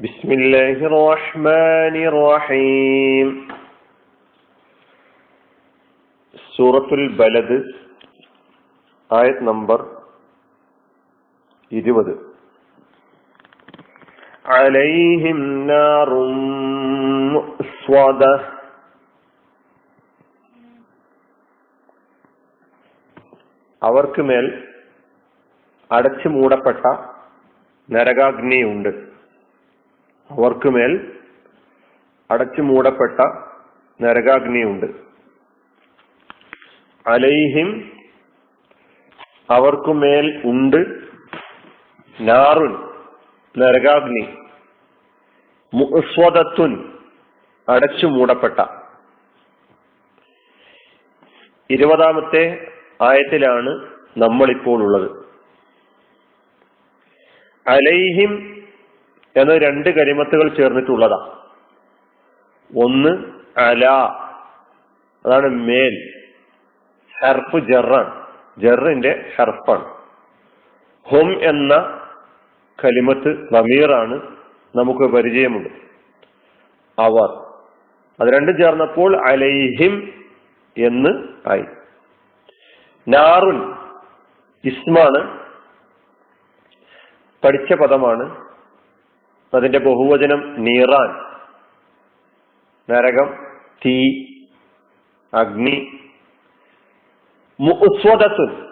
بسم الله الرحمن الرحيم സൂറത്തുൽ ബലദ് ആയത് നമ്പർ ഇരുപത് عليهم نار مؤصدة അവർക്ക് മേൽ അടച്ചു മൂടപ്പെട്ട നരകാഗ്നിയുണ്ട് അവർക്ക് മേൽ അടച്ചു മൂടപ്പെട്ട നരകാഗ്നിയുണ്ട്. അലൈഹിം അവർക്കുമേൽ ഉണ്ട് നാറുൻ നരകാഗ്നി മുസ്വദത്തുൻ അടച്ചു മൂടപ്പെട്ട. ഇരുപതാമത്തെ ആയത്തിലാണ് നമ്മളിപ്പോൾ ഉള്ളത് അലൈഹിം എന്ന രണ്ട് കരിമത്തുകൾ ചേർന്നിട്ടുള്ളതാ. ഒന്ന് അല അതാണ് മേൽ. ഹെർഫ് ജറാണ്. ജറിന്റെ ഹെർഫാണ്. ഹും എന്ന കലിമത്ത് നമീറാണ് നമുക്ക് പരിചയമുണ്ട്. അവർ. അത് രണ്ടും ചേർന്നപ്പോൾ അലൈഹിം എന്ന് ആയി. നാറുൻ ഇസ്മാണ്. പഠിച്ച പദമാണ്. അതിന്റെ ബഹുവചനം നീറാൻ. നരകം തീ അഗ്നി. മുസ്വദത്തുൻ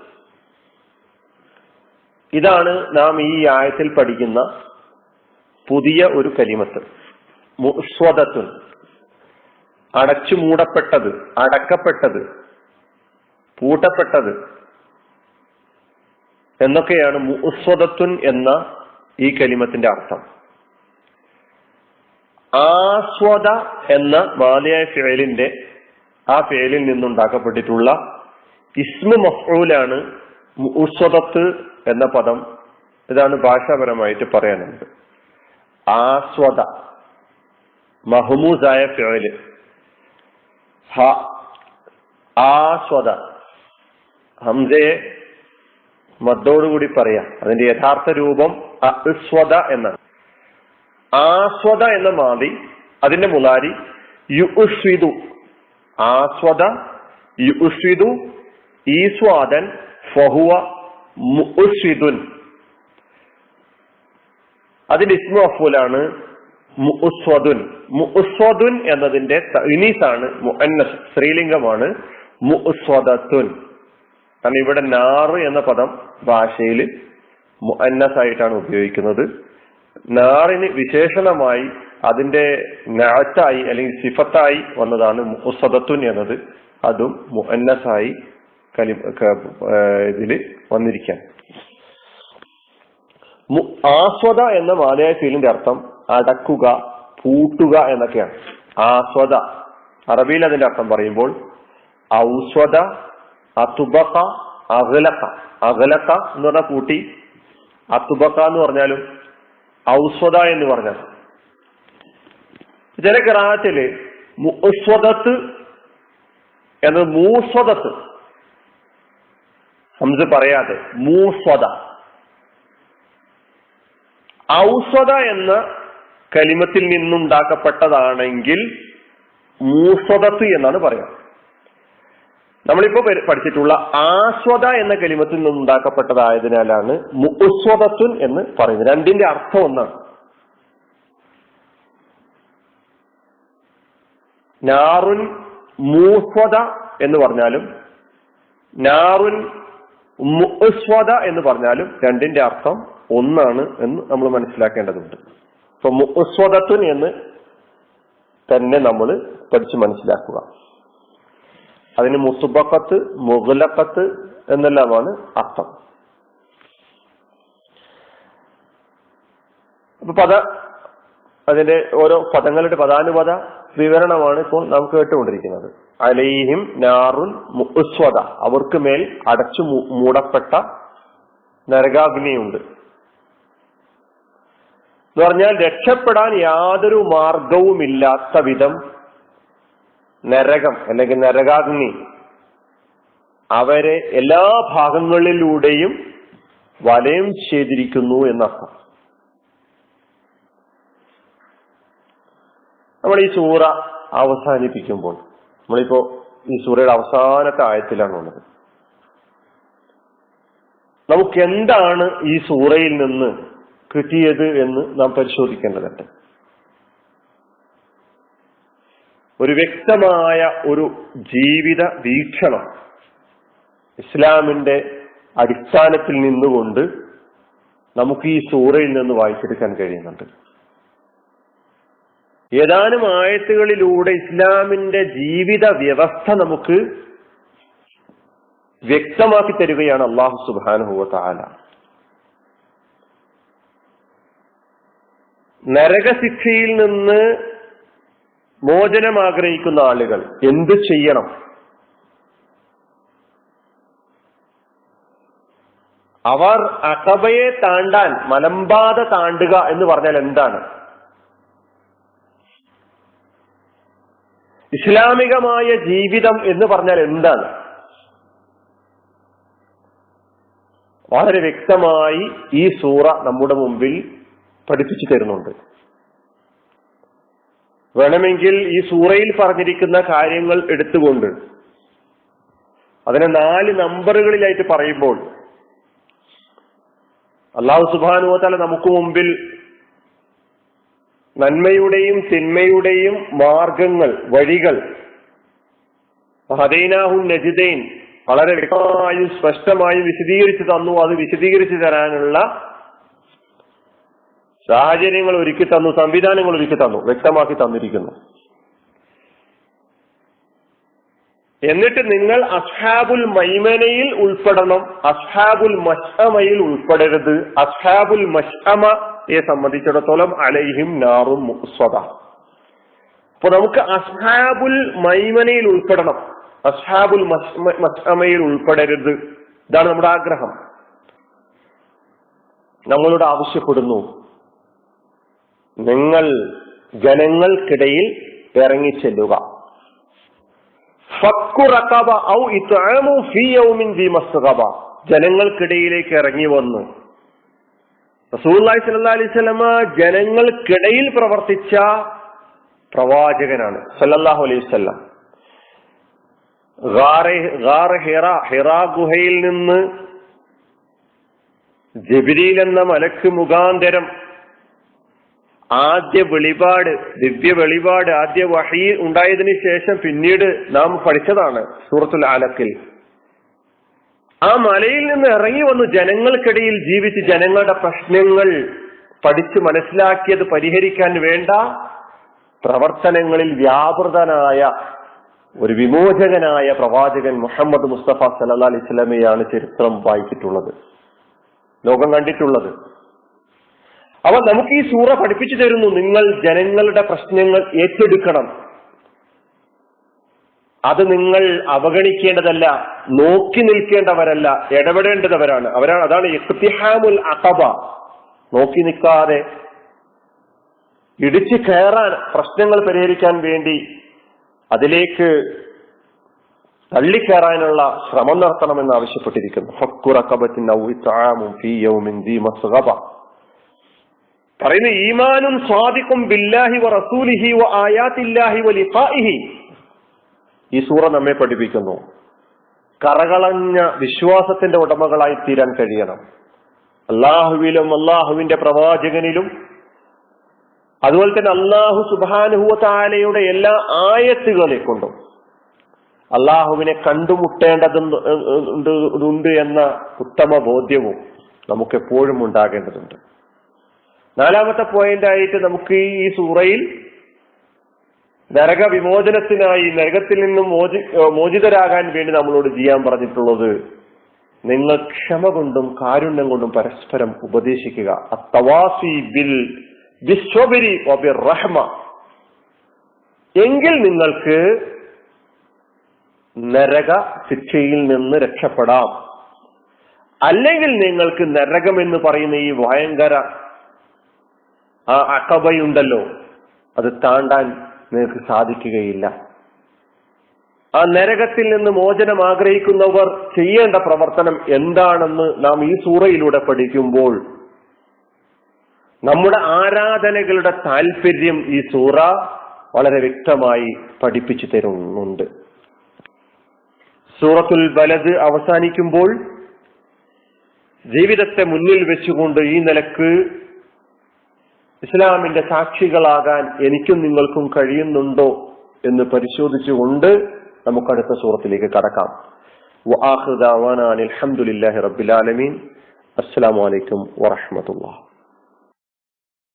ഇതാണ് നാം ഈ ആയത്തിൽ പഠിക്കുന്ന പുതിയ ഒരു കലിമത്ത്. മുസ്വദത്ത്. അടച്ചു മൂടപ്പെട്ടത് അടക്കപ്പെട്ടത് പൂട്ടപ്പെട്ടത്. എന്നൊക്കെയാണ് മുസ്വദത്തുൻ എന്ന ഈ കലിമത്തിന്റെ അർത്ഥം. ആസ്വദ എന്ന മാലിയായ ഫിഴലിന്റെ ആ ഫിഴലിൽ നിന്നുണ്ടാക്കപ്പെട്ടിട്ടുള്ള ഇസ്മു മഫ്ഊലാണ് മുസ്വദത്ത് എന്ന പദം ഇതാണ് ഭാഷാപരമായിട്ട് പറയാനുള്ളത്. ആസ്വദ മഹമൂസായ ഫിഴൽ ഹ ആസ്വദ. ഹംസയെ മദ്ദോടുകൂടി പറയാം. അതിന്റെ യഥാർത്ഥ രൂപം അസ്വദ എന്നാണ്. ആസ്വദ എന്ന മാതി അതിന്റെ മുലാരി യുസ്വിദു ആസ്വദ യുസ്വിദു ഈസ്വാദൻ ഫഹുവ മുസ്വിദുൻ അതിന്റെ ഇസ്മു അഫൂലാണ് മുസ്വദുൻ മുസ്വദുൻ എന്നതിന്റെ ഇനീസാണ് മുഅന്നസ് സ്ത്രീലിംഗമാണ് മുസ്വദത്തുൻ കാരണം ഇവിടെ നാറ് എന്ന പദം ഭാഷയിൽ മുഅന്നസ് ആയിട്ടാണ് ഉപയോഗിക്കുന്നത്. നാറിന് വിശേഷണമായി അതിന്റെ നാറ്റായി അല്ലെങ്കിൽ സിഫത്തായി വന്നതാണ് മുസദത്തുൻ എന്നത്. അതും മുഅന്നസായി കലി ഇതിൽ വന്നിരിക്കാൻ. ആസ്വദ എന്ന മാലയായ ഫീലിന്റെ അർത്ഥം അടക്കുക പൂട്ടുക എന്നൊക്കെയാണ്. ആസ്വദ. അറബിയിൽ അതിന്റെ അർത്ഥം പറയുമ്പോൾ ഔസ്വദ അതുബക അകലക്ക അകലക്ക എന്ന് പറഞ്ഞാൽ പൂട്ടി. അതുബക്ക എന്ന് പറഞ്ഞാലും ഔസ്വദ എന്ന് പറഞ്ഞത്. ചില ഗ്രാഹത്തിൽ മുസ്വദത്ത് എന്നത് മൂസ്വദത്ത്. ഹംസ് പറയാതെ മൂസ്വദ. ഔസ്വദ എന്ന കലിമത്തിൽ നിന്നുണ്ടാക്കപ്പെട്ടതാണെങ്കിൽ മൂസ്വദത്ത് എന്നാണ് പറയാം നമ്മളിപ്പോ പഠിച്ചിട്ടുള്ള ആസ്വദ എന്ന കലിമത്തിൽ നിന്നുണ്ടാക്കപ്പെട്ടതായതിനാലാണ് മുസ്വദത്തുൻ എന്ന് പറയുന്നത്. രണ്ടിന്റെ അർത്ഥം ഒന്നാണ്. നാറുൻ മൂസ്വദ എന്ന് പറഞ്ഞാലും നാറുൻ മുസ്വദ എന്ന് പറഞ്ഞാലും രണ്ടിന്റെ അർത്ഥം ഒന്നാണ് എന്ന് നമ്മൾ മനസ്സിലാക്കേണ്ടതുണ്ട്. അപ്പൊ മുസ്വദത്തുൻ എന്ന് തന്നെ നമ്മൾ പഠിച്ച് മനസ്സിലാക്കുക. അതിന് മുസുബക്കത്ത് മുഗലക്കത്ത് എന്നെല്ലാമാണ് അർത്ഥം. പദ അതിന്റെ ഓരോ പദങ്ങളുടെ പദാനുപത വിവരണമാണ് ഇപ്പോൾ നാം കേട്ടുകൊണ്ടിരിക്കുന്നത്. അലൈഹിം നാറുൻ മുസ്വദ അവർക്ക് മേൽ അടച്ചു മൂടപ്പെട്ട നരകാഗ്നിയുണ്ട്. എന്ന് പറഞ്ഞാൽ രക്ഷപ്പെടാൻ യാതൊരു മാർഗവുമില്ലാത്ത വിധം നരകം അല്ലെങ്കിൽ നരകാഗ്നി. അവരെ എല്ലാ ഭാഗങ്ങളിലൂടെയും വലയം ചെയ്തിരിക്കുന്നു എന്നർത്ഥം. നമ്മൾ ഈ സൂറ അവസാനിപ്പിക്കുമ്പോൾ നമ്മളിപ്പോ ഈ സൂറയുടെ അവസാനത്തെ ആയത്തിലാണുള്ളത് നമുക്ക് എന്താണ് ഈ സൂറയിൽ നിന്ന് കിട്ടിയത് എന്ന് നാം പരിശോധിക്കേണ്ടതുണ്ട്. ഒരു വ്യക്തമായ ഒരു ജീവിത വീക്ഷണം ഇസ്ലാമിന്റെ അടിസ്ഥാനത്തിൽ നിന്നുകൊണ്ട് നമുക്ക് ഈ സൂറയിൽ നിന്ന് വായിച്ചെടുക്കാൻ കഴിയുന്നുണ്ട്. ഏതാനും ആയത്തുകളിലൂടെ ഇസ്ലാമിന്റെ ജീവിത വ്യവസ്ഥ നമുക്ക് വ്യക്തമാക്കി തരികയാണ് അള്ളാഹു സുബാനുഹുവ താല നരകശിക്ഷയിൽ നിന്ന് മോചനം ആഗ്രഹിക്കുന്ന ആളുകൾ എന്ത് ചെയ്യണം? അവർ അകബയെ താണ്ടാൻ മലമ്പാത താണ്ടുക എന്ന് പറഞ്ഞാൽ എന്താണ്? ഇസ്ലാമികമായ ജീവിതം എന്ന് പറഞ്ഞാൽ എന്താണ്? വളരെ വ്യക്തമായി ഈ സൂറ നമ്മുടെ മുമ്പിൽ പഠിപ്പിച്ചു തരുന്നുണ്ട്. വേണമെങ്കിൽ ഈ സൂറയിൽ പറഞ്ഞിരിക്കുന്ന കാര്യങ്ങൾ എടുത്തുകൊണ്ട് അതിനെ നാല് നമ്പറുകളിലായിട്ട് പറയുമ്പോൾ അള്ളാഹു സുബാനുവല നമുക്ക് മുമ്പിൽ നന്മയുടെയും തിന്മയുടെയും മാർഗങ്ങൾ വഴികൾ ഹദൈനാഹു നജിദൈൻ വളരെ വ്യക്തമായും സ്പഷ്ടമായും വിശദീകരിച്ചു തന്നു. അത് വിശദീകരിച്ചു തരാനുള്ള സാഹചര്യങ്ങൾ ഒരുക്കി തന്നു സംവിധാനങ്ങൾ ഒരുക്കി തന്നു വ്യക്തമാക്കി തന്നിരിക്കുന്നു. എന്നിട്ട് നിങ്ങൾ അസ്ഹാബുൽ മൈമനയിൽ ഉൾപ്പെടണം. അസ്ഹാബുൽ മഷമയിൽ ഉൾപ്പെടരുത്. അസ്ഹാബുൽ മഷമയെ സംബന്ധിച്ചിടത്തോളം അലൈഹിം നാറും സ്വത അപ്പൊ നമുക്ക് അസ്ഹാബുൽ മൈമനയിൽ ഉൾപ്പെടണം. അസ്ഹാബുൽ മഷമയിൽ ഉൾപ്പെടരുത്. ഇതാണ് നമ്മുടെ ആഗ്രഹം. നമ്മളോട് ആവശ്യപ്പെടുന്നു. നിങ്ങൾ ജനങ്ങൾക്കിടയിൽ ഇറങ്ങിച്ചെല്ലുക. ജനങ്ങൾക്കിടയിലേക്ക് ഇറങ്ങി വന്നു. റസൂല്ലായി സല്ലാ ജനങ്ങൾക്കിടയിൽ പ്രവർത്തിച്ച പ്രവാചകനാണ്. സല്ലാഹു അലൈഹി ഹിറ ഗുഹയിൽ നിന്ന് ജബിരിയിൽ എന്ന മലക്ക് മുഖാന്തരം ആദ്യ വെളിപാട് ദിവ്യ വെളിപാട് ആദ്യ വഹി ഉണ്ടായതിനു ശേഷം പിന്നീട് നാം പഠിച്ചതാണ് സൂറത്തുൽ ആലക്കിൽ ആ മലയിൽ നിന്ന് ഇറങ്ങി വന്ന് ജനങ്ങൾക്കിടയിൽ ജീവിച്ച് ജനങ്ങളുടെ പ്രശ്നങ്ങൾ പഠിച്ചു മനസ്സിലാക്കിയത് പരിഹരിക്കാൻ വേണ്ട പ്രവർത്തനങ്ങളിൽ വ്യാപൃതനായ ഒരു വിമോചകനായ പ്രവാചകൻ മുഹമ്മദ് മുസ്തഫ സല്ലാ അലൈഹി സ്വലമയാണ് ചരിത്രം വായിച്ചിട്ടുള്ളത്. ലോകം കണ്ടിട്ടുള്ളത്. അവ നമുക്ക് ഈ സൂറ പഠിപ്പിച്ചു തരുന്നു നിങ്ങൾ ജനങ്ങളുടെ പ്രശ്നങ്ങൾ ഏറ്റെടുക്കണം. അത് നിങ്ങൾ അവഗണിക്കേണ്ടതല്ല നോക്കി നിൽക്കേണ്ടവരല്ല ഇടപെടേണ്ടതവരാണ് അവരാണ് അതാണ് ഇഖ്തിഹാമുൽ അഖബ നോക്കി നിൽക്കാതെ ഇടിച്ചു കയറാൻ പ്രശ്നങ്ങൾ പരിഹരിക്കാൻ വേണ്ടി അതിലേക്ക് തള്ളിക്കയറാനുള്ള ശ്രമം നടത്തണമെന്ന് ആവശ്യപ്പെട്ടിരിക്കുന്നു. പറയുന്നു ഈമാനും സ്വാദിക്കും ബില്ലാഹി വ റസൂലിഹി വ ആയാത്തില്ലാഹി വ ലിഖാഇഹി. ഈ സൂറ നമ്മെ പഠിപ്പിക്കുന്നു. കറകളഞ്ഞ വിശ്വാസത്തിന്റെ ഉടമകളായി തീരാൻ കഴിയണം. അള്ളാഹുവിലും അള്ളാഹുവിന്റെ പ്രവാചകനിലും. അതുപോലെ തന്നെ അള്ളാഹു സുബാനുഹുവാലയുടെ എല്ലാ ആയത്തുകളെ കൊണ്ടും. അള്ളാഹുവിനെ കണ്ടുമുട്ടേണ്ടതുണ്ട് എന്ന ഉത്തമ ബോധ്യവും നമുക്ക് എപ്പോഴും ഉണ്ടാകേണ്ടതുണ്ട്. നാലാമത്തെ പോയിന്റ് ആയിട്ട് നമുക്ക് ഈ സൂറയിൽ നരക വിമോചനത്തിനായി നരകത്തിൽ നിന്നും മോചി മോചിതരാകാൻ വേണ്ടി നമ്മളോട് ചെയ്യാൻ പറഞ്ഞിട്ടുള്ളത് നിങ്ങൾ ക്ഷമ കൊണ്ടും കാരുണ്യം കൊണ്ടും പരസ്പരം ഉപദേശിക്കുക. ബിൽ എങ്കിൽ നിങ്ങൾക്ക് നരക ശിക്ഷയിൽ നിന്ന് രക്ഷപ്പെടാം. അല്ലെങ്കിൽ നിങ്ങൾക്ക് നരകം എന്ന് പറയുന്ന ഈ ഭയങ്കര ആ അക്കബയുണ്ടല്ലോ അത് താണ്ടാൻ നിങ്ങൾക്ക് സാധിക്കുകയില്ല. ആ നരകത്തിൽ നിന്ന് മോചനം ആഗ്രഹിക്കുന്നവർ ചെയ്യേണ്ട പ്രവർത്തനം എന്താണെന്ന് നാം ഈ സൂറയിലൂടെ പഠിക്കുമ്പോൾ നമ്മുടെ ആരാധനകളുടെ താല്പര്യം ഈ സൂറ വളരെ വ്യക്തമായി പഠിപ്പിച്ചു തരുന്നുണ്ട്. സൂറത്തുൽ ബലത് അവസാനിക്കുമ്പോൾ ജീവിതത്തെ മുന്നിൽ വെച്ചുകൊണ്ട് ഈ നിലയ്ക്ക് ഇസ്ലാമിന്റെ സാക്ഷികളാകാൻ എനിക്കും നിങ്ങൾക്കും കഴിയുന്നുണ്ടോ എന്ന് പരിശോധിച്ചുകൊണ്ട് നമുക്ക് അടുത്ത സൂറത്തിലേക്ക് കടക്കാം. അലഹമുല്ലാഹി റബ്ബിലാലമീൻ അസ്സലാമലൈക്കും വറഹമത്തുള്ള